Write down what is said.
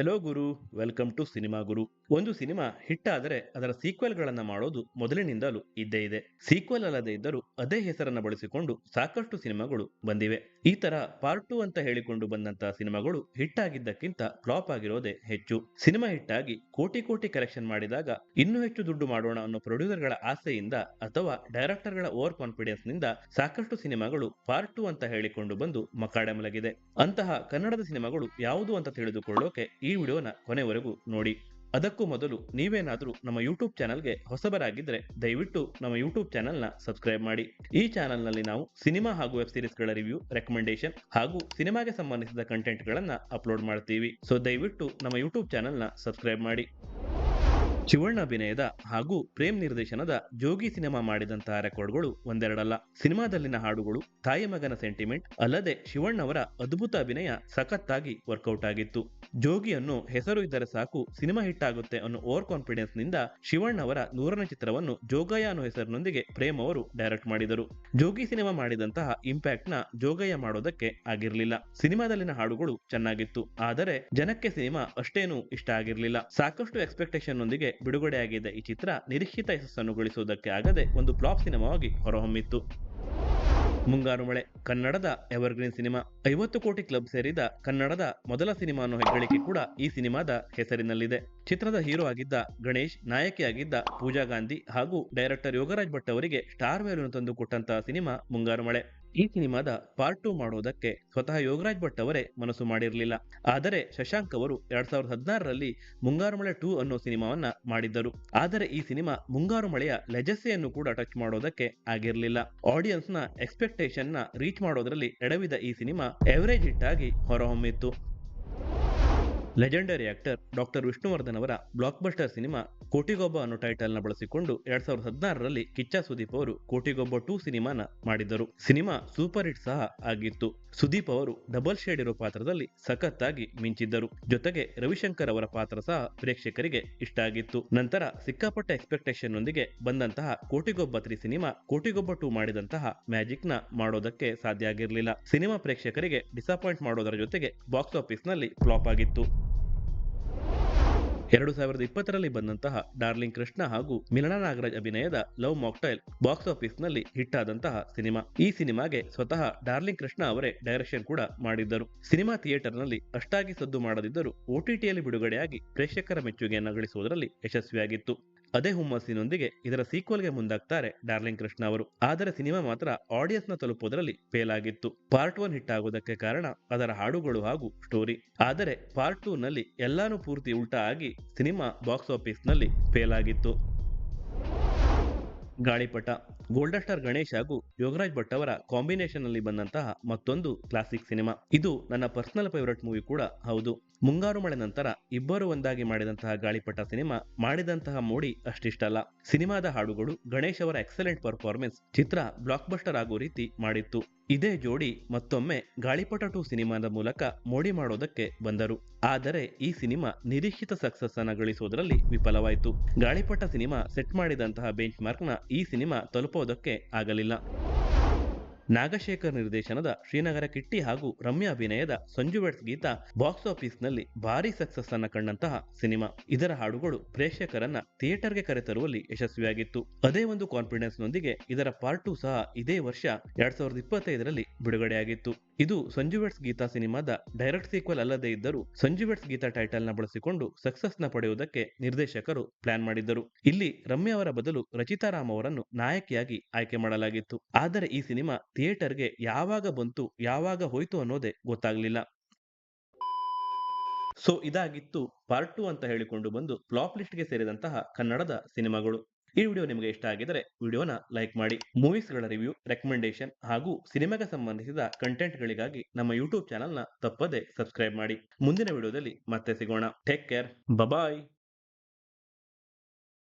Hello ಗುರು welcome to cinema ಗುರು ಒಂದು ಸಿನಿಮಾ ಹಿಟ್ ಆದರೆ ಅದರ ಸೀಕ್ವೆಲ್ ಗಳನ್ನ ಮಾಡೋದು ಮೊದಲಿನಿಂದಲೂ ಇದ್ದೇ ಇದೆ. ಸೀಕ್ವೆಲ್ ಅಲ್ಲದೆ ಇದ್ದರೂ ಅದೇ ಹೆಸರನ್ನ ಬಳಸಿಕೊಂಡು ಸಾಕಷ್ಟು ಸಿನಿಮಾಗಳು ಬಂದಿವೆ. ಈ ತರ ಪಾರ್ಟ್ ಟು ಅಂತ ಹೇಳಿಕೊಂಡು ಬಂದಂತಹ ಸಿನಿಮಾಗಳು ಹಿಟ್ ಆಗಿದ್ದಕ್ಕಿಂತ ಫ್ಲಾಪ್ ಆಗಿರೋದೇ ಹೆಚ್ಚು. ಸಿನಿಮಾ ಹಿಟ್ ಆಗಿ ಕೋಟಿ ಕೋಟಿ ಕಲೆಕ್ಷನ್ ಮಾಡಿದಾಗ ಇನ್ನೂ ಹೆಚ್ಚು ದುಡ್ಡು ಮಾಡೋಣ ಅನ್ನೋ ಪ್ರೊಡ್ಯೂಸರ್ಗಳ ಆಸೆಯಿಂದ ಅಥವಾ ಡೈರೆಕ್ಟರ್ಗಳ ಓವರ್ ಕಾನ್ಫಿಡೆನ್ಸ್ನಿಂದ ಸಾಕಷ್ಟು ಸಿನಿಮಾಗಳು ಪಾರ್ಟ್ ಟು ಅಂತ ಹೇಳಿಕೊಂಡು ಬಂದು ಮಕಾಡೆ ಮಲಗಿದೆ. ಅಂತಹ ಕನ್ನಡದ ಸಿನಿಮಾಗಳು ಯಾವುದು ಅಂತ ತಿಳಿದುಕೊಳ್ಳೋಕೆ ಈ ವಿಡಿಯೋನ ಕೊನೆವರೆಗೂ ನೋಡಿ. ಅದಕ್ಕೂ ಮೊದಲು ನೀವೇನಾದರೂ ನಮ್ಮ ಯೂಟ್ಯೂಬ್ ಚಾನಲ್ಗೆ ಹೊಸಬರಾಗಿದ್ದರೆ ದಯವಿಟ್ಟು ನಮ್ಮ ಯೂಟ್ಯೂಬ್ ಚಾನಲ್ನ ಸಬ್ಸ್ಕ್ರೈಬ್ ಮಾಡಿ. ಈ ಚಾನಲ್ನಲ್ಲಿ ನಾವು ಸಿನಿಮಾ ಹಾಗೂ ವೆಬ್ ಸಿರೀಸ್ಗಳ ರಿವ್ಯೂ ರೆಕಮೆಂಡೇಶನ್ ಹಾಗೂ ಸಿನಿಮಾಗೆ ಸಂಬಂಧಿಸಿದ ಕಂಟೆಂಟ್ಗಳನ್ನು ಅಪ್ಲೋಡ್ ಮಾಡ್ತೀವಿ. ಸೊ ದಯವಿಟ್ಟು ನಮ್ಮ ಯೂಟ್ಯೂಬ್ ಚಾನಲ್ನ ಸಬ್ಸ್ಕ್ರೈಬ್ ಮಾಡಿ. ಶಿವಣ್ಣ ಅಭಿನಯದ ಹಾಗೂ ಪ್ರೇಮ್ ನಿರ್ದೇಶನದ ಜೋಗಿ ಸಿನಿಮಾ ಮಾಡಿದಂತಹ ರೆಕಾರ್ಡ್ಗಳು ಒಂದೆರಡಲ್ಲ. ಸಿನಿಮಾದಲ್ಲಿನ ಹಾಡುಗಳು ತಾಯಿ ಮಗನ ಸೆಂಟಿಮೆಂಟ್ ಅಲ್ಲದೆ ಶಿವಣ್ಣವರ ಅದ್ಭುತ ಅಭಿನಯ ಸಖತ್ತಾಗಿ ವರ್ಕೌಟ್ ಆಗಿತ್ತು. ಜೋಗಿಯನ್ನು ಹೆಸರು ಇದ್ದರೆ ಸಾಕು ಸಿನಿಮಾ ಹಿಟ್ ಆಗುತ್ತೆ ಅನ್ನೋ ಓವರ್ ಕಾನ್ಫಿಡೆನ್ಸ್ನಿಂದ ಶಿವಣ್ಣವರ ನೂರನೇ ಚಿತ್ರವನ್ನು ಜೋಗಯ್ಯ ಅನ್ನೋ ಹೆಸರಿನೊಂದಿಗೆ ಪ್ರೇಮ್ ಅವರು ಡೈರೆಕ್ಟ್ ಮಾಡಿದರು. ಜೋಗಿ ಸಿನಿಮಾ ಮಾಡಿದಂತಹ ಇಂಪ್ಯಾಕ್ಟ್ನ ಜೋಗಯ್ಯ ಮಾಡೋದಕ್ಕೆ ಆಗಿರಲಿಲ್ಲ. ಸಿನಿಮಾದಲ್ಲಿನ ಹಾಡುಗಳು ಚೆನ್ನಾಗಿತ್ತು. ಆದರೆ ಜನಕ್ಕೆ ಸಿನಿಮಾ ಅಷ್ಟೇನು ಇಷ್ಟ ಆಗಿರಲಿಲ್ಲ. ಸಾಕಷ್ಟು ಎಕ್ಸ್ಪೆಕ್ಟೇಷನ್ ನೊಂದಿಗೆ ಬಿಡುಗಡೆಯಾಗಿದ್ದ ಈ ಚಿತ್ರ ನಿರೀಕ್ಷಿತ ಯಶಸ್ಸನ್ನು ಗಳಿಸುವುದಕ್ಕೆ ಆಗದೆ ಒಂದು ಫ್ಲಾಪ್ ಸಿನಿಮಾವಾಗಿ ಹೊರಹೊಮ್ಮಿತ್ತು. ಮುಂಗಾರು ಮಳೆ, ಕನ್ನಡದ ಎವರ್ಗ್ರೀನ್ ಸಿನಿಮಾ, ಐವತ್ತು ಕೋಟಿ ಕ್ಲಬ್ ಸೇರಿದ ಕನ್ನಡದ ಮೊದಲ ಸಿನಿಮಾ ಅನ್ನೋ ಹೆಗ್ಗಳಿಕೆ ಕೂಡ ಈ ಸಿನಿಮಾದ ಹೆಸರಿನಲ್ಲಿದೆ. ಚಿತ್ರದ ಹೀರೋ ಆಗಿದ್ದ ಗಣೇಶ್, ನಾಯಕಿಯಾಗಿದ್ದ ಪೂಜಾ ಗಾಂಧಿ ಹಾಗೂ ಡೈರೆಕ್ಟರ್ ಯೋಗರಾಜ್ ಭಟ್ ಅವರಿಗೆ ಸ್ಟಾರ್ ವ್ಯಾಲ್ಯೂನ ತಂದು ಕೊಟ್ಟಂತಹ ಸಿನಿಮಾ ಮುಂಗಾರು ಮಳೆ. ಈ ಸಿನಿಮಾದ ಪಾರ್ಟ್ ಟು ಮಾಡೋದಕ್ಕೆ ಸ್ವತಃ ಯೋಗರಾಜ್ ಭಟ್ ಅವರೇ ಮನಸ್ಸು ಮಾಡಿರಲಿಲ್ಲ. ಆದರೆ ಶಶಾಂಕ್ ಅವರು ಎರಡ್ ಸಾವಿರದ ಹದಿನಾರರಲ್ಲಿ ಮುಂಗಾರು ಮಳೆ ಟೂ ಅನ್ನೋ ಸಿನಿಮಾವನ್ನ ಮಾಡಿದ್ದರು. ಆದರೆ ಈ ಸಿನಿಮಾ ಮುಂಗಾರು ಮಳೆಯ ಲೆಜಸೆಯನ್ನು ಕೂಡ ಟಚ್ ಮಾಡೋದಕ್ಕೆ ಆಗಿರಲಿಲ್ಲ. ಆಡಿಯನ್ಸ್ನ ಎಕ್ಸ್ಪೆಕ್ಟೇಷನ್ನ ರೀಚ್ ಮಾಡೋದ್ರಲ್ಲಿ ಎಡವಿದ ಈ ಸಿನಿಮಾ ಎವರೇಜ್ ಹಿಟ್ ಆಗಿ ಹೊರಹೊಮ್ಮಿತ್ತು. ಲೆಜೆಂಡರಿ ಆಕ್ಟರ್ ಡಾಕ್ಟರ್ ವಿಷ್ಣುವರ್ಧನ್ ಅವರ ಬ್ಲಾಕ್ ಬಸ್ಟರ್ ಸಿನಿಮಾ ಕೋಟಿಗೊಬ್ಬ ಅನ್ನೋ ಟೈಟಲ್ನ ಬಳಸಿಕೊಂಡು ಎರಡ್ ಸಾವಿರದ ಹದಿನಾರರಲ್ಲಿ ಕಿಚ್ಚ ಸುದೀಪ್ ಅವರು ಕೋಟಿಗೊಬ್ಬ ಟೂ ಸಿನಿಮಾನ ಮಾಡಿದ್ದರು. ಸಿನಿಮಾ ಸೂಪರ್ ಹಿಟ್ ಸಹ ಆಗಿತ್ತು. ಸುದೀಪ್ ಅವರು ಡಬಲ್ ಶೇಡ್ ಇರೋ ಪಾತ್ರದಲ್ಲಿ ಸಖತ್ತಾಗಿ ಮಿಂಚಿದ್ದರು. ಜೊತೆಗೆ ರವಿಶಂಕರ್ ಅವರ ಪಾತ್ರ ಸಹ ಪ್ರೇಕ್ಷಕರಿಗೆ ಇಷ್ಟ ಆಗಿತ್ತು. ನಂತರ ಸಿಕ್ಕಾಪಟ್ಟೆ ಎಕ್ಸ್ಪೆಕ್ಟೇಷನ್ ನೊಂದಿಗೆ ಬಂದಂತಹ Kotigobba three cinema Kotigobba two ಮಾಡಿದಂತಹ ಮ್ಯಾಜಿಕ್ನ ಮಾಡೋದಕ್ಕೆ ಸಾಧ್ಯ ಆಗಿರಲಿಲ್ಲ. ಸಿನಿಮಾ ಪ್ರೇಕ್ಷಕರಿಗೆ ಡಿಸಪಾಯಿಂಟ್ ಮಾಡೋದರ ಜೊತೆಗೆ ಬಾಕ್ಸ್ ಆಫೀಸ್ನಲ್ಲಿ ಫ್ಲಾಪ್ ಆಗಿತ್ತು. ಎರಡು ಸಾವಿರದ ಇಪ್ಪತ್ತರಲ್ಲಿ ಬಂದಂತಹ ಡಾರ್ಲಿಂಗ್ ಕೃಷ್ಣ ಹಾಗೂ ಮಿಲನಾ ನಾಗರಾಜ್ ಅಭಿನಯದ ಲವ್ ಮಾಕ್ಟೈಲ್ ಬಾಕ್ಸ್ ಆಫೀಸ್ನಲ್ಲಿ ಹಿಟ್ ಆದಂತಹ ಸಿನಿಮಾ. ಈ ಸಿನಿಮಾಗೆ ಸ್ವತಃ ಡಾರ್ಲಿಂಗ್ ಕೃಷ್ಣ ಅವರೇ ಡೈರೆಕ್ಷನ್ ಕೂಡ ಮಾಡಿದ್ದರು. ಸಿನಿಮಾ ಥಿಯೇಟರ್ನಲ್ಲಿ ಅಷ್ಟಾಗಿ ಸದ್ದು ಮಾಡದಿದ್ದರೂ ಓಟಿಟಿಯಲ್ಲಿ ಬಿಡುಗಡೆಯಾಗಿ ಪ್ರೇಕ್ಷಕರ ಮೆಚ್ಚುಗೆಯನ್ನು ಗಳಿಸುವುದರಲ್ಲಿ ಯಶಸ್ವಿಯಾಗಿತ್ತು. ಅದೇ ಹುಮ್ಮಸ್ಸಿನೊಂದಿಗೆ ಇದರ ಸೀಕ್ವಲ್ಗೆ ಮುಂದಾಗ್ತಾರೆ ಡಾರ್ಲಿಂಗ್ ಕೃಷ್ಣ ಅವರು. ಆದರೆ ಸಿನಿಮಾ ಮಾತ್ರ ಆಡಿಯನ್ಸ್ನ ತಲುಪುವುದರಲ್ಲಿ ಫೇಲ್ ಆಗಿತ್ತು. ಪಾರ್ಟ್ ಒನ್ ಹಿಟ್ ಆಗೋದಕ್ಕೆ ಕಾರಣ ಅದರ ಹಾಡುಗಳು ಹಾಗೂ ಸ್ಟೋರಿ ಆದರೆ ಪಾರ್ಟ್ ಟೂ ನಲ್ಲಿ ಎಲ್ಲಾನು ಪೂರ್ತಿ ಉಲ್ಟಾ ಆಗಿ ಸಿನಿಮಾ ಬಾಕ್ಸ್ ಆಫೀಸ್ನಲ್ಲಿ ಫೇಲ್ ಆಗಿತ್ತು. ಗಾಳಿಪಟ. ಗೋಲ್ಡನ್ ಸ್ಟಾರ್ ಗಣೇಶ್ ಹಾಗೂ ಯೋಗರಾಜ್ ಭಟ್ ಅವರ ಕಾಂಬಿನೇಷನ್ ಅಲ್ಲಿ ಬಂದಂತಹ ಮತ್ತೊಂದು ಕ್ಲಾಸಿಕ್ ಸಿನಿಮಾ ಇದು ನನ್ನ ಪರ್ಸನಲ್ ಫೇವರೇಟ್ ಮೂವಿ ಕೂಡ ಹೌದು. ಮುಂಗಾರು ಮಳೆ ನಂತರ ಇಬ್ಬರು ಒಂದಾಗಿ ಮಾಡಿದಂತಹ ಗಾಳಿಪಟ ಸಿನಿಮಾ ಮಾಡಿದಂತಹ ಮೋಡಿ ಅಷ್ಟಿಷ್ಟಲ್ಲ ಸಿನಿಮಾದ ಹಾಡುಗಳು ಗಣೇಶ್ ಅವರ ಎಕ್ಸಲೆಂಟ್ ಪರ್ಫಾರ್ಮೆನ್ಸ್ ಚಿತ್ರ ಬ್ಲಾಕ್ ಬಸ್ಟರ್ ಆಗೋ ರೀತಿ ಮಾಡಿತ್ತು. ಇದೇ ಜೋಡಿ ಮತ್ತೊಮ್ಮೆ ಗಾಳಿಪಟ ಟು ಸಿನಿಮಾದ ಮೂಲಕ ಮೋಡಿ ಮಾಡೋದಕ್ಕೆ ಬಂದರು. ಆದರೆ ಈ ಸಿನಿಮಾ ನಿರೀಕ್ಷಿತ ಸಕ್ಸಸ್ ಅನ್ನ ಗಳಿಸುವುದರಲ್ಲಿ ವಿಫಲವಾಯಿತು. ಗಾಳಿಪಟ ಸಿನಿಮಾ ಸೆಟ್ ಮಾಡಿದಂತಹ ಬೆಂಚ್ ಮಾರ್ಕ್ನ ಈ ಸಿನಿಮಾ ತಲುಪೋದಕ್ಕೆ ಆಗಲಿಲ್ಲ. ನಾಗಶೇಖರ್ ನಿರ್ದೇಶನದ ಶ್ರೀನಗರ ಕಿಟ್ಟಿ ಹಾಗೂ ರಮ್ಯಾ ಅಭಿನಯದ ಸಂಜು ವೆಟ್ಸ್ ಗೀತ ಬಾಕ್ಸ್ ಆಫೀಸ್ನಲ್ಲಿ ಭಾರಿ ಸಕ್ಸಸ್ ಅನ್ನ ಕಂಡಂತಹ ಸಿನಿಮಾ. ಇದರ ಹಾಡುಗಳು ಪ್ರೇಕ್ಷಕರನ್ನ ಥಿಯೇಟರ್ಗೆ ಕರೆತರುವಲ್ಲಿ ಯಶಸ್ವಿಯಾಗಿತ್ತು. ಅದೇ ಒಂದು ಕಾನ್ಫಿಡೆನ್ಸ್ ನೊಂದಿಗೆ ಇದರ ಪಾರ್ಟ್ ಟು ಸಹ ಇದೇ ವರ್ಷ ಎರಡ್ ಸಾವಿರದ ಇಪ್ಪತ್ತೈದರಲ್ಲಿ ಬಿಡುಗಡೆಯಾಗಿತ್ತು. ಇದು ಸಂಜು ವೆಟ್ಸ್ ಗೀತಾ ಸಿನಿಮಾದ ಡೈರೆಕ್ಟ್ ಸೀಕ್ವಲ್ ಅಲ್ಲದೇ ಇದ್ದರೂ ಸಂಜು ವೆಟ್ಸ್ ಗೀತಾ ಟೈಟಲ್ನ ಬಳಸಿಕೊಂಡು ಸಕ್ಸಸ್ನ ಪಡೆಯುವುದಕ್ಕೆ ನಿರ್ದೇಶಕರು ಪ್ಲಾನ್ ಮಾಡಿದ್ದರು. ಇಲ್ಲಿ ರಮ್ಯಾ ಅವರ ಬದಲು ರಚಿತಾ ರಾಮ್ ಅವರನ್ನು ನಾಯಕಿಯಾಗಿ ಆಯ್ಕೆ ಮಾಡಲಾಗಿತ್ತು. ಆದರೆ ಈ ಸಿನಿಮಾ ಥಿಯೇಟರ್ಗೆ ಯಾವಾಗ ಬಂತು, ಯಾವಾಗ ಹೋಯ್ತು ಅನ್ನೋದೇ ಗೊತ್ತಾಗ್ಲಿಲ್ಲ. ಸೊ, ಇದಾಗಿತ್ತು ಪಾರ್ಟ್ ಟು ಅಂತ ಹೇಳಿಕೊಂಡು ಬಂದು ಫ್ಲಾಪ್ ಲಿಸ್ಟ್ಗೆ ಸೇರಿದಂತಹ ಕನ್ನಡದ ಸಿನಿಮಾಗಳು. ಈ ವಿಡಿಯೋ ನಿಮಗೆ ಇಷ್ಟ ಆಗಿದರೆ ವಿಡಿಯೋನ ಲೈಕ್ ಮಾಡಿ. ಮೂವೀಸ್ಗಳ ರಿವ್ಯೂ ರೆಕಮೆಂಡೇಶನ್ ಹಾಗೂ ಸಿನಿಮಾಗೆ ಸಂಬಂಧಿಸಿದ ಕಂಟೆಂಟ್ಗಳಿಗಾಗಿ ನಮ್ಮ ಯೂಟ್ಯೂಬ್ ಚಾನಲ್ನ ತಪ್ಪದೆ ಸಬ್ಸ್ಕ್ರೈಬ್ ಮಾಡಿ. ಮುಂದಿನ ವಿಡಿಯೋದಲ್ಲಿ ಮತ್ತೆ ಸಿಗೋಣ. Take care. Bye bye.